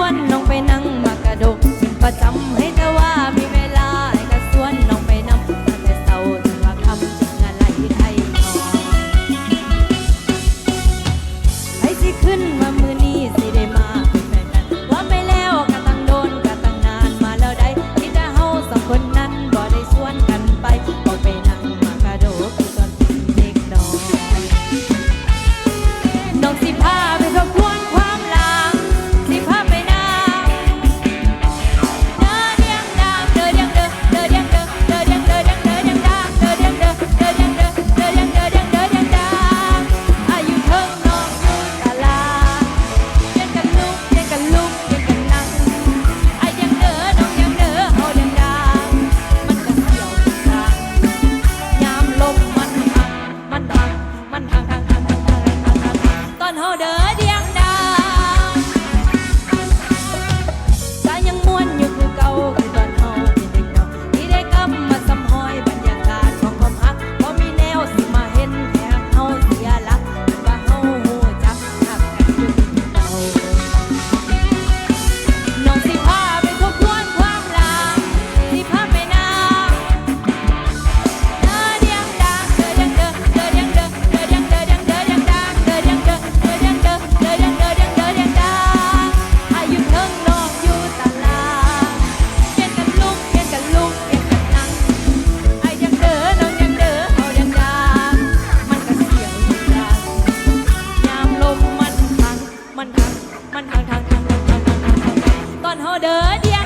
วนน้องไปนั่งมากระดกประจำให้ còn hồ đớn đi ăn